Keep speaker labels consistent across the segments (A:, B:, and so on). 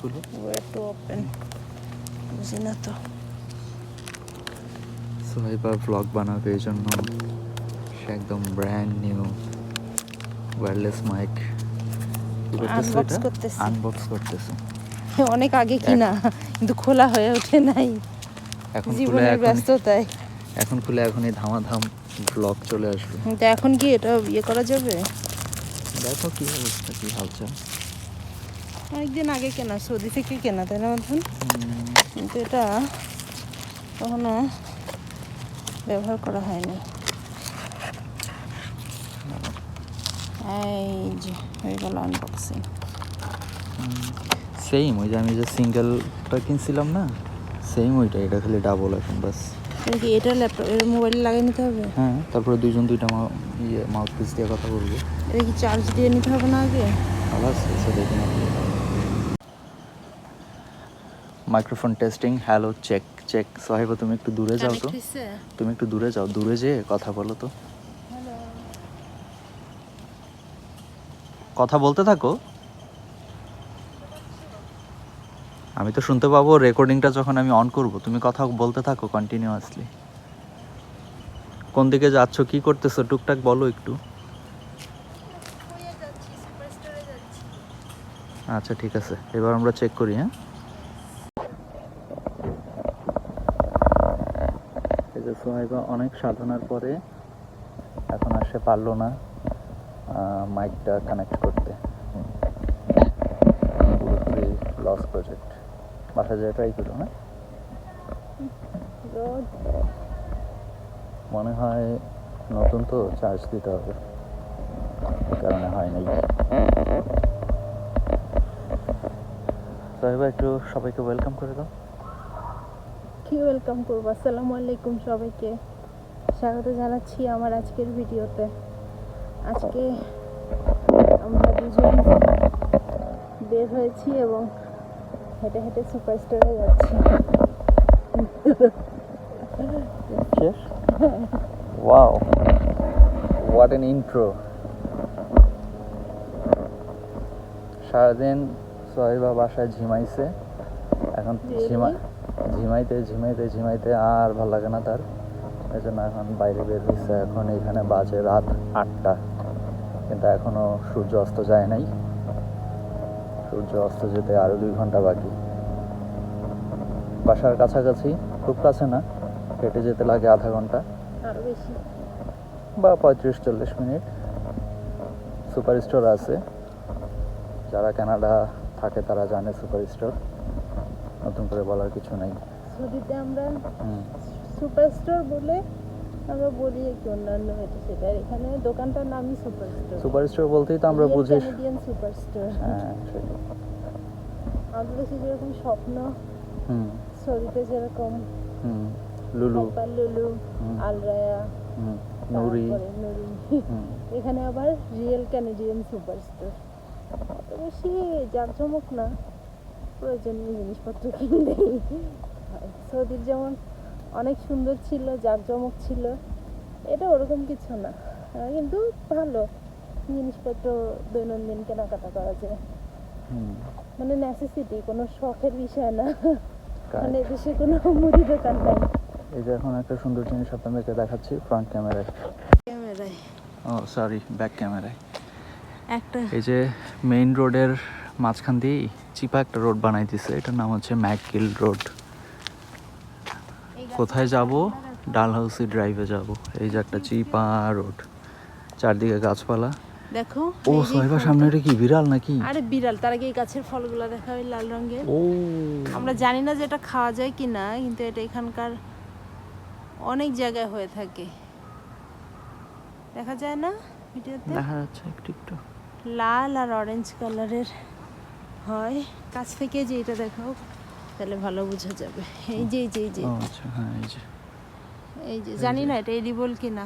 A: খুলো
B: war to open বুঝি না তো।
A: সোহাইবা ব্লগ বানাবে এই জন্য সে একদম brand new wireless mic
B: Unbox করতেছি।
A: আনবক্স করতেছে।
B: অনেক আগে কিনা কিন্তু খোলা হয়ে ওঠে নাই।
A: এখন
B: জীবনের ব্যস্ততায়।
A: এখন খুলে এখনই ধামাধাম ব্লগ চলে আসবে।
B: তো এখন কি এটা ইয়ে করা যাবে?
A: দেখো কি অবস্থা কি হালচাল।
B: অনেকদিন আগে কেনা সৌদি থেকে কেনা তাই না মতন কিন্তু এটা কখনো ব্যবহার করা হয়নি। এই যে হয়ে গেল আনবক্সিং
A: সেম ওই যে আমি যে সিঙ্গেলটা কিনছিলাম না সেম ওইটা এটা খালি ডাবল এখন বাস
B: কি এটা ল্যাপটপ এর মোবাইলে লাগিয়ে নিতে হবে?
A: হ্যাঁ তারপরে দুইজন দুইটা ইয়ে মাউথ পিস দিয়ে কথা বলব।
B: এটা কি চার্জ দিয়ে নিতে হবে না আগে?
A: আছে এসে দেখে microphone testing hello check check সাহেব তুমি একটু দূরে যাও তো। তুমি একটু দূরে যাও দূরে যেয়ে কথা বলো তো। কথা বলতে থাকো। আমি তো শুনতে পাবো রেকর্ডিংটা যখন আমি অন করব তুমি কথা বলতে থাকো কন্টিনিউয়াসলি কোন দিকে যাচ্ছ কি করতেছো টুকটাক বলো একটু। আচ্ছা ঠিক আছে। এবার আমরা চেক করি হ্যাঁ? যে সোহাইবা অনেক সাধনার পরে এখন আর সে পারল না মাইকটা কানেক্ট করতে। পুরোপুরি লস প্রজেক্ট বাসা যায় ট্রাই করো হ্যাঁ মনে হয় নতুন তো চার্জ দিতে হবে। কারণে হয় নাই। সোহাইবা একটু সবাইকে ওয়েলকাম করে দাও।
B: কি ওয়েলকাম করব। আসসালামু আলাইকুম সবাইকে। স্বাগত জানাচ্ছি আমার আজকের ভিডিওতে। আজকে আমরা দুজন বের হয়েছি এবং হেঁটে হেঁটে সুপার স্টোরে যাচ্ছি।
A: ওয়াও হোয়াট এন ইন্ট্রো সারাদিন সোহেবা বাসায় ঝিমাইছে। এখন ঝিমা ঝিমাইতে ঝিমাইতে ঝিমাইতে আর ভালো লাগে না তার। এই জন্য এখন বাইরে বের হয়েছে এখন এখানে বাজে রাত আটটা। কিন্তু এখনও সূর্য অস্ত যায় নাই। সূর্য অস্ত যেতে আরও দুই ঘণ্টা বাকি। বাসার কাছাকাছি খুব কাছে না। হেঁটে যেতে লাগে আধা ঘণ্টা।
B: আরও বেশি।
A: বা পঁয়ত্রিশ চল্লিশ মিনিট। সুপার স্টোর আছে। যারা কানাডা থাকে তারা জানে সুপার স্টোর। নতুন করে বলার কিছু নেই।
B: সৌদিতে আমরা
A: হুম
B: সুপার স্টোর বলে আমরা বলি কি অন্যান্য এটা সেটা এখানে দোকানটার নামই সুপার স্টোর
A: সুপার স্টোর বলতেই তো আমরা বুঝি।
B: ক্যানাডিয়ান সুপার স্টোর
A: হ্যাঁ
B: আমাদের দেশে যেরকম স্বপ্ন
A: হুম।
B: সৌদিতে যেরকম
A: হুম লুলু।
B: লুলু আলরায়া
A: হুম নুরি।
B: নুরি। এখানে আবার রিয়েল ক্যানাডিয়ান সুপার স্টোর অত বেশি জাঁকজমক না প্রয়োজনীয় জিনিসপত্র কিনলেই। হয় সৌদির যেমন অনেক সুন্দর ছিল জাঁকজমক ছিল এটা ওরকম কিছু না। কিন্তু ভালো জিনিসপত্র দৈনন্দিন কেনাকাটা করা যায়। মানে নেসেসিটি কোনো শখের বিষয় না. মানে দেশে কোনো মুদি দোকান নাই।
A: এই যে এখন একটা সুন্দর জিনিস আপনাদেরকে দেখাচ্ছি ফ্রন্ট ক্যামেরায়
B: ক্যামেরায়
A: ও সরি ব্যাক ক্যামেরায়
B: একটা।
A: এই যে মেইন রোডের মাঝখান দিয়েই চিপা একটা রোড বানাই দিছে এটার নাম হচ্ছে ম্যাকগিল রোড কোথায় যাব? ডালহাউসি ড্রাইভে যাব। এই যে একটা চিপা রোড। চারদিকে গাছপালা।
B: দেখো
A: ও সাহেবা সামনে এটা কি বিড়াল নাকি?
B: আরে বিড়াল তার আগে এই গাছের ফলগুলো দেখা ওই লাল রঙের।
A: ও।
B: আমরা জানি না যে এটা খাওয়া যায় কি না কিন্তু এটা এখানকার অনেক জায়গায় হয়ে থাকে। দেখা যায় না ভিডিওতে?
A: দেখা যাচ্ছে একটু একটু।
B: লাল আর অরেঞ্জ কালারের হয়। কাছ থেকে যে এটা দেখাও। তাহলে ভালো বোঝা যাবে। এই যে এই যে এই যে।
A: আচ্ছা হ্যাঁ এই যে।
B: এই যে জানি না এটা এডিবল কি না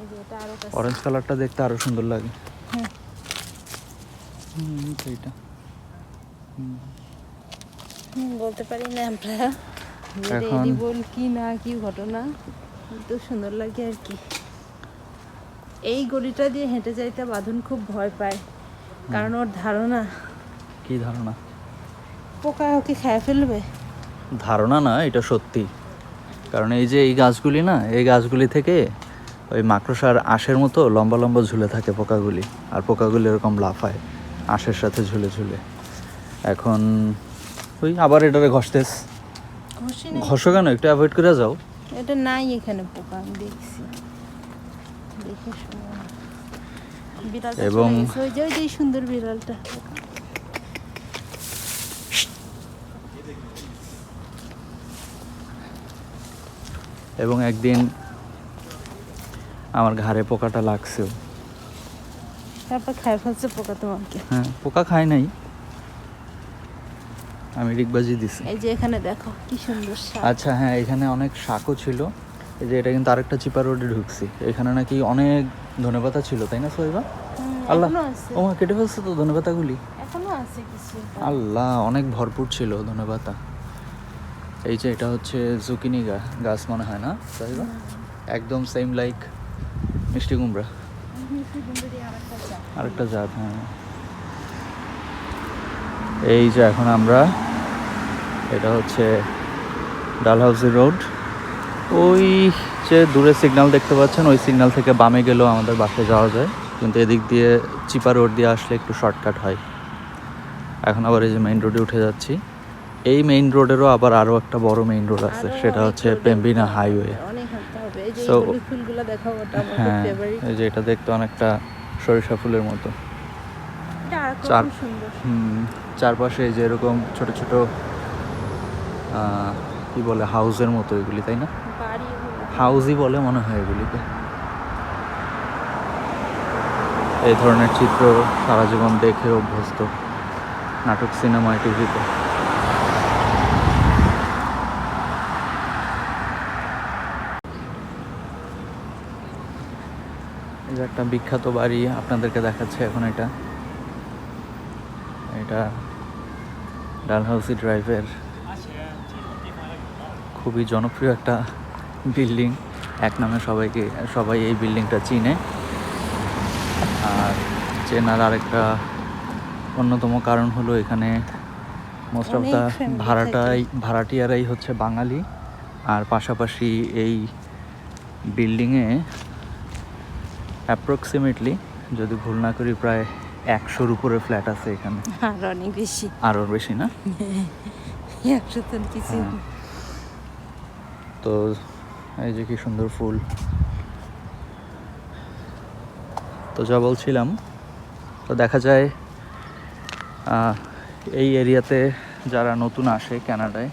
B: এই যে এটা আরও কাছে।
A: অরেঞ্জ কালারটা দেখতে আরও সুন্দর লাগে।
B: হুম।
A: হুম এটা হুম।
B: বলতে পারি না আমরা। এডিবল কি না কি ঘটনা তো সুন্দর লাগে আর কি। এই গলিটা দিয়ে হেঁটে যাইতে বাঁধন খুব ভয় পায়। কারণ ওর ধারণা।
A: কি ধারণা?
B: পোকা ওকে খেয়ে ফেলবে?
A: ধারণা না এটা সত্যি। কারণ এই যে এই গাছগুলি না এই গাছগুলি থেকে ওই মাকড়সার আঁশের মতো লম্বা লম্বা ঝুলে থাকে পোকাগুলি আর পোকাগুলি এরকম লাফায় আঁশের সাথে ঝুলে ঝুলে। এখন ওই আবার এটারে ঘষতেস
B: ঘষো
A: কেন? একটু অ্যাভয়েড করে যাও।
B: এটা নাই এখানে পোকা আমি দেখছি। দেখে
A: এবং-
B: সুন্দর বিড়ালটা।
A: এবং একদিন আমার ঘাড়ে পোকাটা লাগছেও।
B: তারপর খাই ফেলছে পোকা তোমাকে।
A: হ্যাঁ পোকা খায় নাই। আমি রিকবাজি দিছি।
B: এই যে এখানে দেখো কি সুন্দর শাক।
A: আচ্ছা হ্যাঁ এখানে অনেক শাকও ছিল। এই যে এটা কিন্তু আরেকটা চিপা রোডে ঢুকছি। এখানে নাকি অনেক ধনেপাতা ছিল তাই না সোহেবা? আল্লাহ। ও মা কেটে ফেলছে তো ধনেপাতাগুলি?
B: এখনও আছে কিছু।
A: আল্লাহ অনেক ভরপুর ছিল ধনেপাতা। এই যে এটা হচ্ছে জুকিনি গাছ মনে হয় না? সোহেবা একদম সেম লাইক মিষ্টি কুমড়া। আরেকটা জাত হ্যাঁ। এই যে এখন আমরা, এটা হচ্ছে ডালহাউসি রোড। ওই যে দূরে সিগন্যাল দেখতে পাচ্ছেন, ওই সিগন্যাল থেকে বামে গেলেও আমাদের বাসে যাওয়া যায়। কিন্তু এদিক দিয়ে, চিপা রোড দিয়ে আসলে একটু শর্টকাট হয়। এখন আবার এই যে মেইন রোডে উঠে যাচ্ছি। এই মেইন রোডেরও আবার আরও একটা বড় মেইন রোড আছে সেটা হচ্ছে পেম্বিনা হাইওয়ে
B: আমার
A: হ্যাঁ এই যে এটা দেখতে অনেকটা সরিষা ফুলের মতো। চার- চারপাশে যে এরকম ছোট ছোট কি বলে হাউসের মতো এগুলি তাই না?
B: বাড়ি
A: হাউসই বলে মনে হয় এগুলিকে। এই ধরনের চিত্র সারা জীবন দেখে অভ্যস্ত। নাটক সিনেমায় টিভিতে। যে একটা বিখ্যাত বাড়ি আপনাদেরকে দেখাচ্ছে এখন এটা। এটা ডালহাউসি ড্রাইভের খুবই জনপ্রিয় একটা বিল্ডিং। এক নামে সবাইকে সবাই এই বিল্ডিংটা চিনে। আর চেনার আরেকটা অন্যতম কারণ হলো এখানে মোস্ট অফ দ্য ভাড়াটাই ভাড়াটিয়ারাই হচ্ছে বাঙালি। আর পাশাপাশি এই বিল্ডিংয়ে অ্যাপ্রক্সিমেটলি যদি ভুল না করি প্রায় একশোর উপরে ফ্ল্যাট আছে এখানে।
B: আর অনেক বেশি।
A: আরও বেশি না?
B: একশো তো কিছু।
A: হ্যাঁ। তো এই যে কি সুন্দর ফুল। তো যা বলছিলাম তো দেখা যায় এই এরিয়াতে যারা নতুন আসে কানাডায়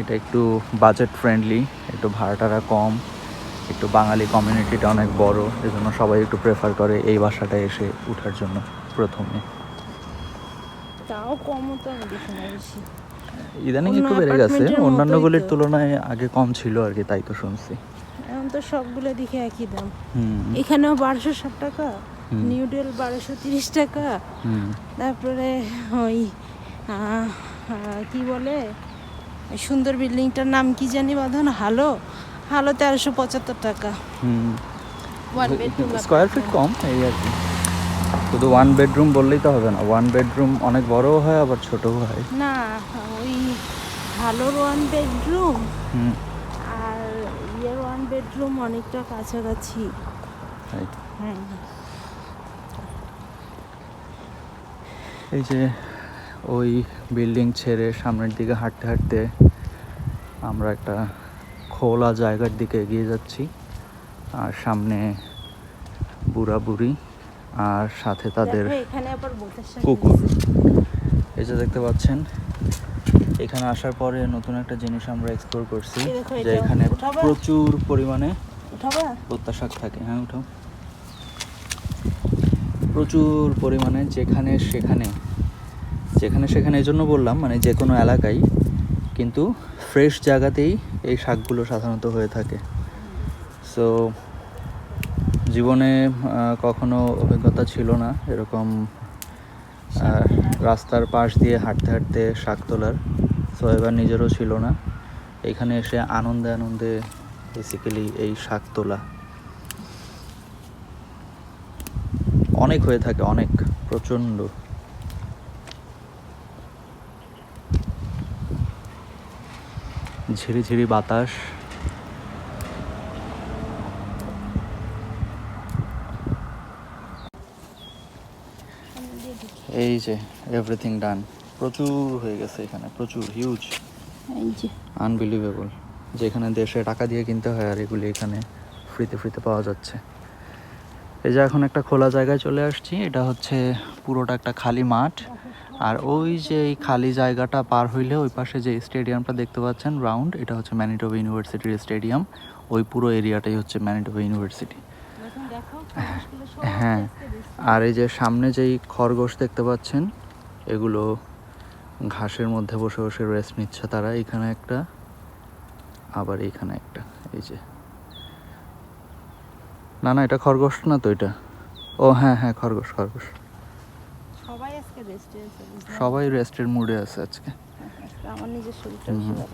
A: এটা একটু বাজেট ফ্রেন্ডলি একটু ভাড়াটারা কম। একটু বাঙালি কমিউনিটিটা অনেক বড় এজন্য সবাই একটু প্রেফার করে এই বাসাটায় এসে ওঠার জন্য প্রথমে।
B: তাও তো দেখি
A: ইদানিং একটু বেড়ে গেছে অন্যান্যগুলির তুলনায় আগে কম ছিল আর কি তাই তো শুনছি।
B: এখন তো সবগুলো দেখে একই দাম।
A: হুম।
B: এখানেও বারোশো ষাট টাকা। নিউডেল বারোশো তিরিশ টাকা।
A: হুম।
B: তারপরে ওই কি বলে? ওই সুন্দর বিল্ডিংটার নাম কি জানি বাঁধন? হালো হালো তেরোশো পঁচাত্তর টাকা।
A: হুম।
B: ওয়ান বেডরুম
A: স্কোয়ার ফিট কম এই আর কি। শুধু ওয়ান বেডরুম বললেই তো হবে না। ওয়ান বেডরুম অনেক বড়ও হয় আবার ছোটও হয়।
B: না ওই হালোর ওয়ান বেডরুম
A: হুম।
B: আর ইয়ের ওয়ান বেডরুম অনেকটা কাছাকাছি। হ্যাঁ।
A: এই যে ওই বিল্ডিং ছেড়ে সামনের দিকে হাঁটতে হাঁটতে আমরা একটা খোলা জায়গার দিকে এগিয়ে যাচ্ছি। আর সামনে বুড়া বুড়ি আর সাথে তাদের কুকুর। এই যে দেখতে পাচ্ছেন এখানে আসার পরে নতুন একটা জিনিস আমরা এক্সপ্লোর করছি যে এখানে প্রচুর পরিমাণে
B: উঠাবা?
A: পত্তা শাক থাকে। হ্যাঁ উঠাও। প্রচুর পরিমাণে যেখানে সেখানে যেখানে সেখানে এই জন্য বললাম মানে যে কোনো এলাকায় কিন্তু ফ্রেশ জায়গাতেই এই শাকগুলো সাধারণত হয়ে থাকে। সো জীবনে কখনো অভিজ্ঞতা ছিল না এরকম রাস্তার পাশ দিয়ে হাঁটতে হাঁটতে শাক তোলার। সো এবার নিজেরও ছিল না। এখানে এসে আনন্দে আনন্দে বেসিক্যালি এই শাক তোলা। অনেক হয়ে থাকে, অনেক, প্রচণ্ড। ঝিরিঝিরি বাতাস।
B: সামনে দিয়ে ঢুকি।
A: এই যে এভরিথিং ডান প্রচুর হয়ে গেছে এখানে প্রচুর হিউজ
B: এই যে।
A: আনবিলিভেবল যেখানে দেশে টাকা দিয়ে কিনতে হয় আর এগুলি এখানে ফ্রিতে ফ্রিতে পাওয়া যাচ্ছে। এই যে এখন একটা খোলা জায়গায় চলে আসছি এটা হচ্ছে পুরোটা একটা খালি মাঠ। আর ওই যে এই খালি জায়গাটা পার হইলে ওই পাশে যে স্টেডিয়ামটা দেখতে পাচ্ছেন রাউন্ড এটা হচ্ছে ম্যানিটোবা ইউনিভার্সিটির স্টেডিয়াম। ওই পুরো এরিয়াটাই হচ্ছে ম্যানিটোবা ইউনিভার্সিটি হ্যাঁ।
B: দিচ্ছে।
A: আর এই যে সামনে যেই খরগোশ দেখতে পাচ্ছেন এগুলো ঘাসের মধ্যে বসে বসে রেস্ট নিচ্ছে তারা। এখানে একটা আবার এখানে একটা এই যে। না না এটা খরগোশ না তো এটা? ও হ্যাঁ হ্যাঁ খরগোশ খরগোশ।
B: সবাই
A: রেস্টের মুডে আছে আজকে।
B: আমার নিজের শরীরটা না।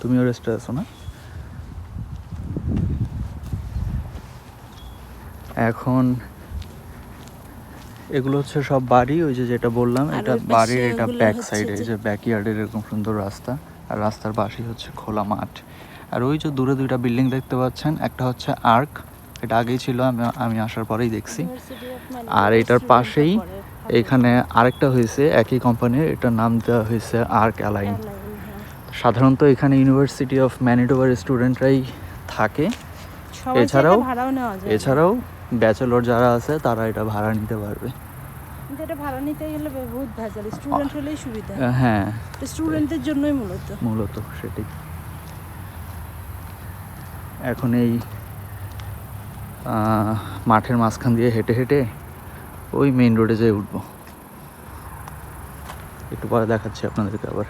A: তুমিও রেস্টে আছো না? এখন এগুলো হচ্ছে সব বাড়ি ওই যে যেটা বললাম এটা বাড়ির এটা ব্যাক সাইডে এই
B: যে-
A: ব্যাকইয়ার্ডের এরকম সুন্দর রাস্তা আর রাস্তার পাশেই হচ্ছে খোলা মাঠ। আর ওই যে দূরে দুইটা বিল্ডিং দেখতে পাচ্ছেন একটা হচ্ছে আর্ক এটা আগেই ছিল আমি আমি আসার পরেই দেখছি। আর এটার পাশেই এখানে আরেকটা হয়েছে একই কোম্পানির এটার নাম দেওয়া হয়েছে আর্ক অ্যালাইন। সাধারণত এখানে ইউনিভার্সিটি অফ ম্যানিটোবার স্টুডেন্টরাই থাকে। এছাড়াও এছাড়াও ব্যাচেলর যারা আছে তারা এটা ভাড়া নিতে পারবে।
B: এটা ভাড়া নিতে গেলে বহুত ভেজাল স্টুডেন্ট হলেই সুবিধা।
A: হ্যাঁ।
B: স্টুডেন্টদের জন্যই মূলত।
A: মূলত সেটাই। এখন এই মাঠের মাঝখান দিয়ে হেঁটে হেঁটে ওই মেইন রোডে যেয়ে উঠবো। একটু পরে দেখাচ্ছি আপনাদেরকে আবার।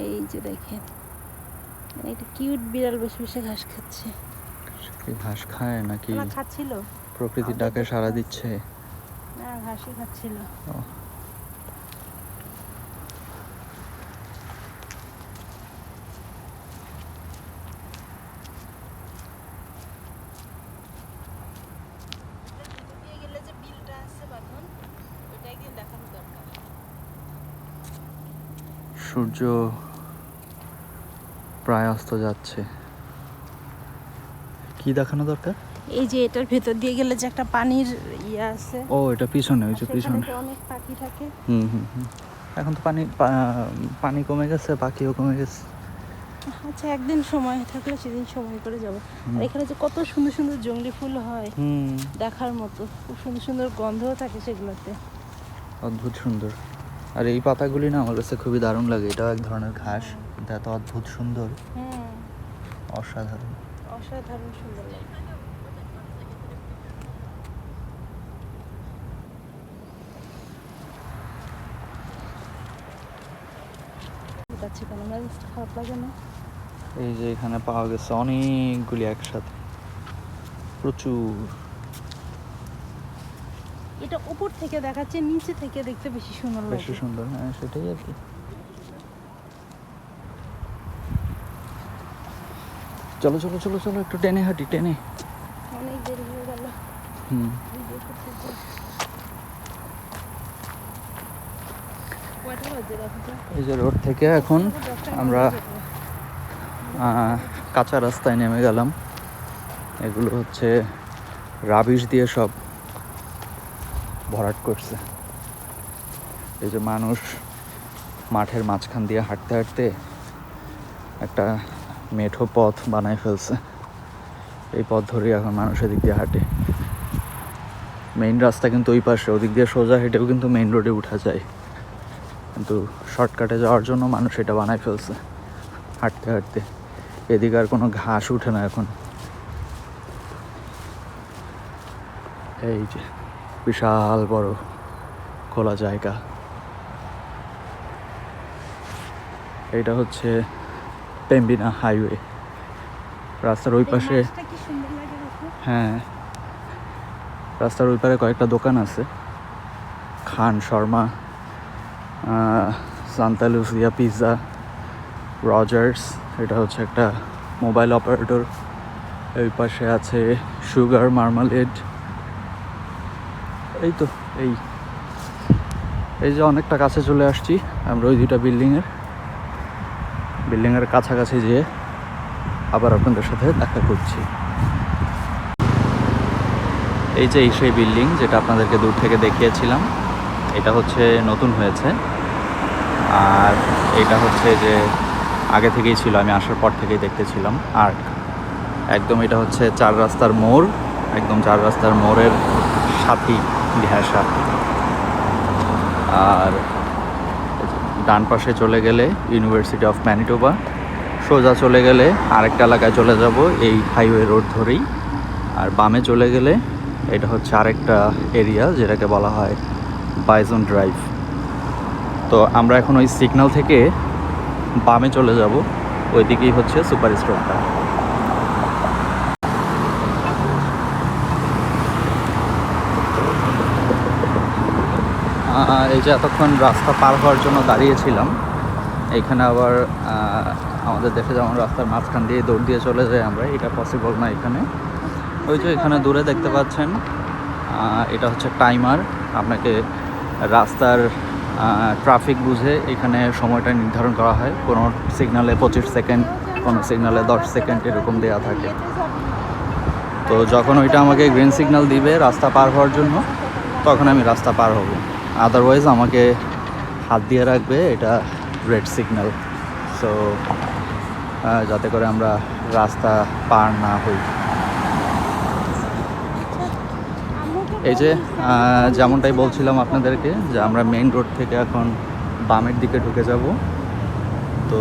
B: এই যে দেখেন একটা কিউট বিড়াল বসে বসে ঘাস খাচ্ছে।
A: ঘাস খায় নাকি?
B: খাচ্ছিল।
A: প্রকৃতির ডাকে সাড়া দিচ্ছে।
B: না ঘাসই খাচ্ছিল
A: ও,
B: গেলে যে বিলটা আছে বাঁধন ওটা একদিন দেখানো দরকার
A: সূর্য প্রায় অস্ত যাচ্ছে। কি দেখানো দরকার?
B: এই যে এটার ভেতর দিয়ে গেলে যে একটা পানির ইয়ে আছে।
A: ও এটা পিছনে ওই যে পিছনে।
B: অনেক পাখি থাকে।
A: হুম হুম এখন তো পানি পানি কমে গেছে পাখিও কমে গেছে।
B: আচ্ছা একদিন সময় থাকলে সেদিন সময় করে যাব। আর এখানে যে কত সুন্দর সুন্দর জঙ্গলি ফুল হয়
A: হুম।
B: দেখার মতো। খুব সুন্দর সুন্দর গন্ধও থাকে সেগুলোতে।
A: অদ্ভুত সুন্দর। আর এই পাতাগুলি না আমার কাছে খুবই দারুণ লাগে। এটাও এক ধরনের ঘাস। এটা এত অদ্ভুত সুন্দর। অসাধারণ।
B: অসাধারণ সুন্দর খারাপ লাগে না?
A: এই যে এখানে পাওয়া গেছে অনেকগুলি একসাথে। প্রচুর।
B: এটা উপর থেকে দেখাচ্ছে নিচে থেকে দেখতে বেশি সুন্দর লাগে বেশি
A: সুন্দর হ্যাঁ সেটাই আর কি। চলো চলো চলো চলো একটু টেনে হাঁটি টেনে।
B: অনেক দেরি হয়ে গেল।
A: হুম? এই যে রোড থেকে এখন আমরা আহ, কাঁচা রাস্তায় নেমে গেলাম। এগুলো হচ্ছে রাবিশ দিয়ে সব ভরাট করছে। এই যে মানুষ মাঠের মাঝখান দিয়ে হাঁটতে হাঁটতে একটা মেঠো পথ বানায় ফেলছে। এই পথ ধরেই এখন মানুষ এদিক দিয়ে হাঁটে। মেইন রাস্তা কিন্তু ওই পাশে, ওদিক দিয়ে সোজা হেঁটেও কিন্তু মেইন রোডে উঠা যায়। কিন্তু শর্টকাটে যাওয়ার জন্য মানুষ এটা বানায় ফেলছে, হাঁটতে হাঁটতে। এদিকে আর কোনো ঘাস উঠে না এখন। এই যে। বিশাল বড় খোলা জায়গা। এটা হচ্ছে পেম্বিনা হাইওয়ে। রাস্তার ওই পাশে হ্যাঁ। রাস্তার ওই পারে কয়েকটা দোকান আছে। Khan Sharma Santa Lucia pizza Rogers এটা হচ্ছে একটা মোবাইল অপারেটর। ওই পাশে আছে সুগার মার্মালেড এই তো, এই। এই যে অনেকটা কাছে চলে আসছি, আমরা ওই দুইটা বিল্ডিংয়ের। বিল্ডিংয়ের কাছাকাছি যেয়ে আবার আপনাদের সাথে দেখা করছি। এই যে এই সেই বিল্ডিং যেটা আপনাদেরকে দূর থেকে দেখিয়েছিলাম, এটা হচ্ছে নতুন হয়েছে। আর এটা হচ্ছে যে আগে থেকেই ছিল, আমি আসার পর থেকেই দেখতেছিলাম। আর একদম এটা হচ্ছে চার রাস্তার মোড়, একদম চার রাস্তার মোড়ের সাথী ঘেঁষা আর ডান পাশে চলে গেলে ইউনিভার্সিটি অফ ম্যানিটোবা সোজা চলে গেলে আরেকটা এলাকায় চলে যাব এই হাইওয়ে রোড ধরেই। আর বামে চলে গেলে এটা হচ্ছে আরেকটা এরিয়া যেটাকে বলা হয় বাইজন ড্রাইভ তো আমরা এখন ওই সিগন্যাল থেকে বামে চলে যাব। ওইদিকেই হচ্ছে সুপার স্টোরটা আহ, এই যে এতক্ষণ রাস্তা পার হওয়ার জন্য দাঁড়িয়েছিলাম এইখানে আবার আমাদের দেশে যেমন রাস্তার মাঝখান দিয়ে দৌড় দিয়ে চলে যাই আমরা, এটা পসিবল না এখানে। ওই যে এখানে দূরে দেখতে পাচ্ছেন এটা হচ্ছে টাইমার আপনাকে রাস্তার ট্রাফিক বুঝে এখানে সময়টা নির্ধারণ করা হয়। কোনো সিগনালে পঁচিশ সেকেন্ড কোনো সিগনালে দশ সেকেন্ড এরকম দেওয়া থাকে। তো যখন ওইটা আমাকে গ্রিন সিগন্যাল দিবে রাস্তা পার হওয়ার জন্য, তখন আমি রাস্তা পার হব। আদারওয়াইজ আমাকে হাত দিয়ে রাখবে এটা রেড সিগন্যাল সো যাতে করে আমরা রাস্তা পার না হই। এই যে যেমনটাই বলছিলাম আপনাদেরকে যে আমরা মেইন রোড থেকে এখন বামের দিকে ঢুকে যাব। তো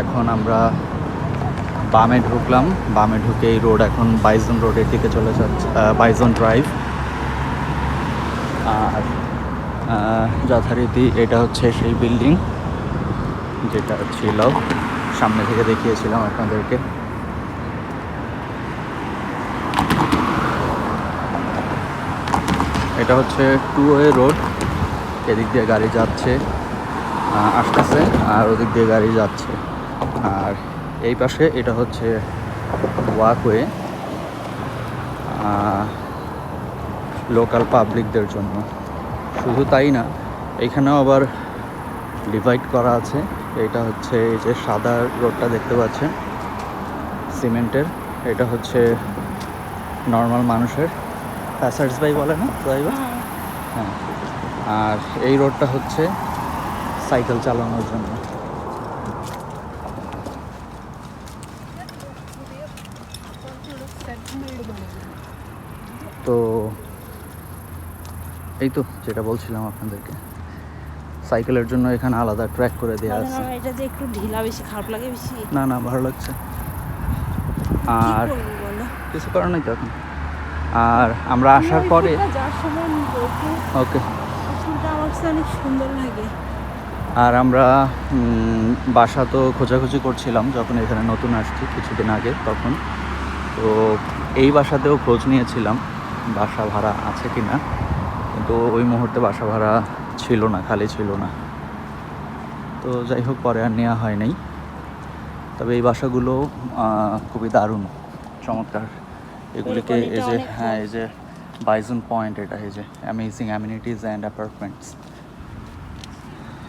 A: এখন আমরা বামে ঢুকলাম। বামে ঢুকে এই রোড এখন বাইজন রোডের দিকে চলে যাচ্ছে বাইজন ড্রাইভ আর যথারীতি এটা হচ্ছে সেই বিল্ডিং, যেটা ছিল। সামনে থেকে দেখিয়েছিলাম আপনাদেরকে। এটা হচ্ছে টু ওয়ে রোড, এদিক দিয়ে গাড়ি যাচ্ছে আসতেছে আর ওদিক দিয়ে গাড়ি যাচ্ছে। আর এই পাশে এটা হচ্ছে ওয়াকওয়ে লোকাল পাবলিকদের জন্য। শুধু তাই না এখানেও আবার ডিভাইড করা আছে। এটা হচ্ছে এই যে সাদা রোডটা দেখতে পাচ্ছেন সিমেন্টের। এটা হচ্ছে নর্মাল মানুষের। প্যাসার্স বাই বলে না ড্রাইভার হ্যাঁ। আর এই রোডটা হচ্ছে সাইকেল চালানোর জন্য তো এই তো যেটা বলছিলাম আপনাদেরকে। সাইকেলের জন্য এখানে আলাদা ট্র্যাক করে দেওয়া আছে।
B: এটা যে একটু ঢিলা বেশি খারাপ লাগে বেশি।
A: না না ভালো লাগছে। আর কিছু করার নেই তো এখন। আর আমরা আসার পরে ওকে।
B: সুন্দর লাগে।
A: আর আমরা বাসা তো খোঁজাখুঁজি করছিলাম যখন এখানে নতুন আসছি কিছুদিন আগে তখন। তো এই বাসাতেও খোঁজ নিয়েছিলাম বাসা ভাড়া আছে কি না কিন্তু ওই মুহূর্তে বাসা ভাড়া ছিল না খালি ছিল না। তো যাই হোক পরে আর নেওয়া হয় নাই। তবে এই বাসাগুলো খুবই দারুণ চমৎকার। এগুলিকে এই যে হ্যাঁ এই যে বাইজন পয়েন্ট এটা এই যে অ্যামেজিং অ্যামিনিটিস অ্যান্ড অ্যাপার্টমেন্টস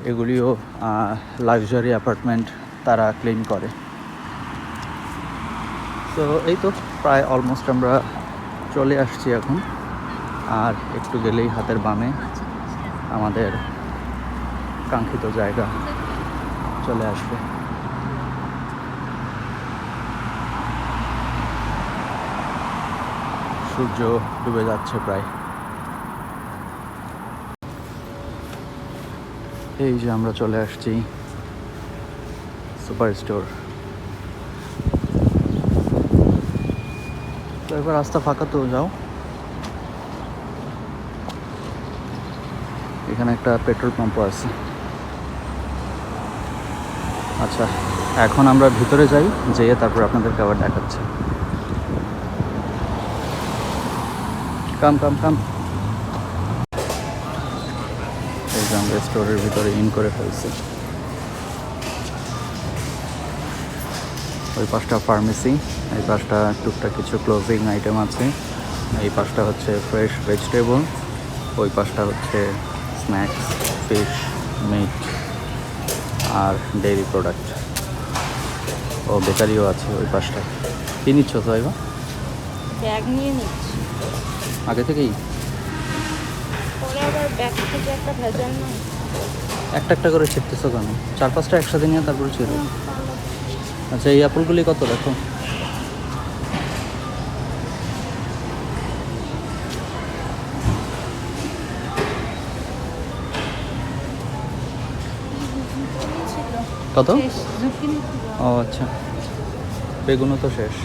A: এগুলিও লাক্সারি অ্যাপার্টমেন্ট তারা ক্লেম করে। তো এই তো প্রায় অলমোস্ট আমরা চলে আসছি এখন। আর একটু গেলেই হাতের বামে আমাদের কাঙ্ক্ষিত জায়গা চলে আসবে। সূর্য ডুবে যাচ্ছে প্রায়। এই যে আমরা চলে আসছি সুপার স্টোর তো এবার রাস্তা ফাঁকা তো যাও। এখানে একটা পেট্রোল পাম্পও আছে। আচ্ছা এখন আমরা ভিতরে যাই, যেয়ে তারপর আপনাদেরকে আবার দেখাচ্ছি। কাম কাম কাম। এই যে আমরা স্টোরের ভিতরে ইন করে ফেলছি। ওই পাশটা ফার্মেসি, এই পাশটা টুকটাক কিছু ক্লোজিং আইটেম আছে। এই পাশটা হচ্ছে ফ্রেশ ভেজিটেবল, ওই পাশটা হচ্ছে স্ন্যাক্স ফিশ মিট আর ডেইরি প্রোডাক্ট ও বেকারিও আছে ওই পাশটা কী নিচ্ছ সাইবা
B: ব্যাগ নিয়ে নিচ্ছি।
A: আগে থেকেই?
B: একটা
A: একটা একটা করে শিখতেছো কেন? চার পাঁচটা একসাথে নিয়ে তারপরে ছিল আচ্ছা এই অ্যাপলগুলি কত? দেখো। কত? ও আচ্ছা। বেগুনও তো শেষ।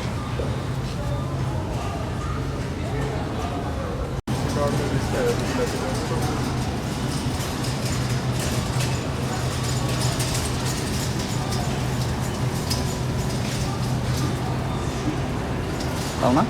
A: তাও না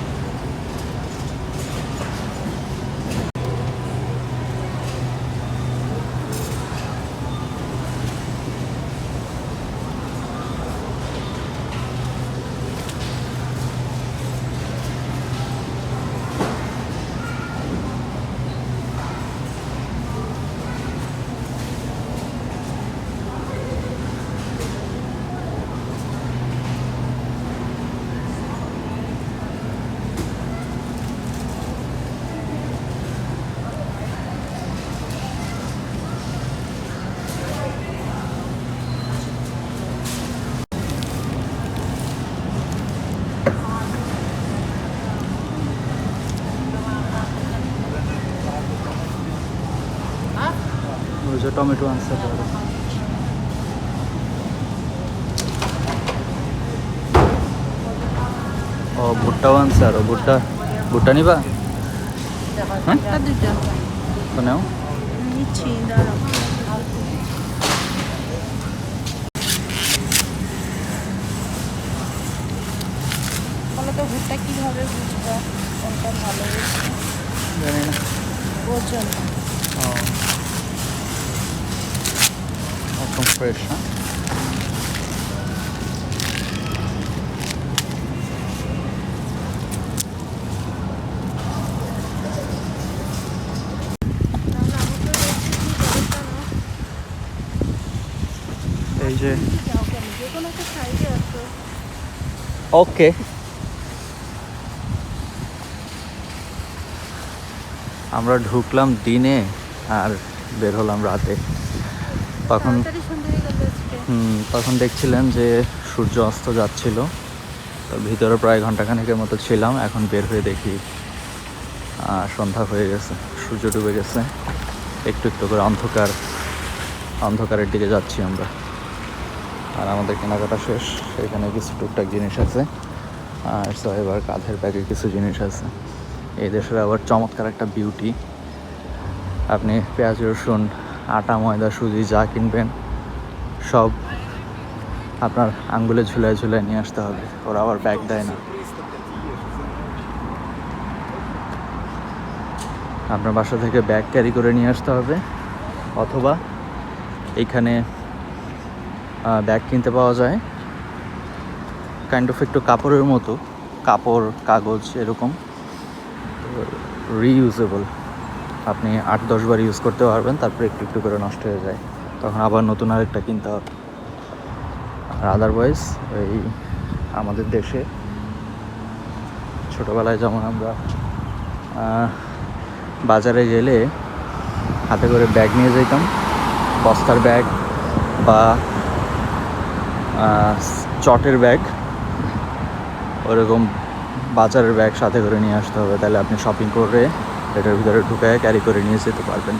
A: ওই যে টমেটো আনছে তাহলে। ও ভুট্টাও আনছে আরও ভুট্টা ভুট্টা নিবা? হ্যাঁ? তো নাও।
B: তো ভুট্টা কীভাবে বুঝব? কোনটা ভালো
A: জানি না।
B: ওজন।
A: ও। একদম ফ্রেশ হ্যাঁ এই যে ওকে আমরা ঢুকলাম দিনে আর বের হলাম রাতে। তখন হুম, তখন দেখছিলেন যে সূর্য অস্ত যাচ্ছিল। তো ভিতরে প্রায় ঘন্টাখানেকের মতো ছিলাম এখন বের হয়ে দেখি সন্ধ্যা হয়ে গেছে সূর্য ডুবে গেছে। একটু একটু করে অন্ধকার অন্ধকারের দিকে যাচ্ছি আমরা। আর আমাদের কেনাকাটা শেষ এখানে কিছু টুকটাক জিনিস আছে। আর সো এবার কাঁধের ব্যাগে কিছু জিনিস আছে। এই দেশের আবার চমৎকার একটা বিউটি আপনি পেঁয়াজ রসুন আটা, ময়দা, সুজি যা কিনবেন, সব আপনার আঙ্গুলে ঝুলায় ঝুলায় নিয়ে আসতে হবে। ওরা আবার ব্যাগ দেয় না। আপনার বাসা থেকে ব্যাগ ক্যারি করে নিয়ে আসতে হবে, অথবা এইখানে ব্যাগ কিনতে পাওয়া যায়। কাইন্ড অফ একটু কাপড়ের মতো, কাপড়, কাগজ এরকম রিইউজেবল আপনি আট দশ বার ইউজ করতে পারবেন, তারপরে একটু একটু করে নষ্ট হয়ে যায়। তখন আবার নতুন আরেকটা কিনতে হবে। আর আদারওয়াইজ এই আমাদের দেশে ছোটোবেলায় যেমন আমরা বাজারে গেলে হাতে করে ব্যাগ নিয়ে যেতাম, বস্তার ব্যাগ বা চটের ব্যাগ। ওরকম বাজারের ব্যাগ সাথে করে নিয়ে আসতে হবে। তাহলে আপনি শপিং করে এটার ভিতরে ঢুকায় ক্যারি করে নিয়ে যেতে পারবেন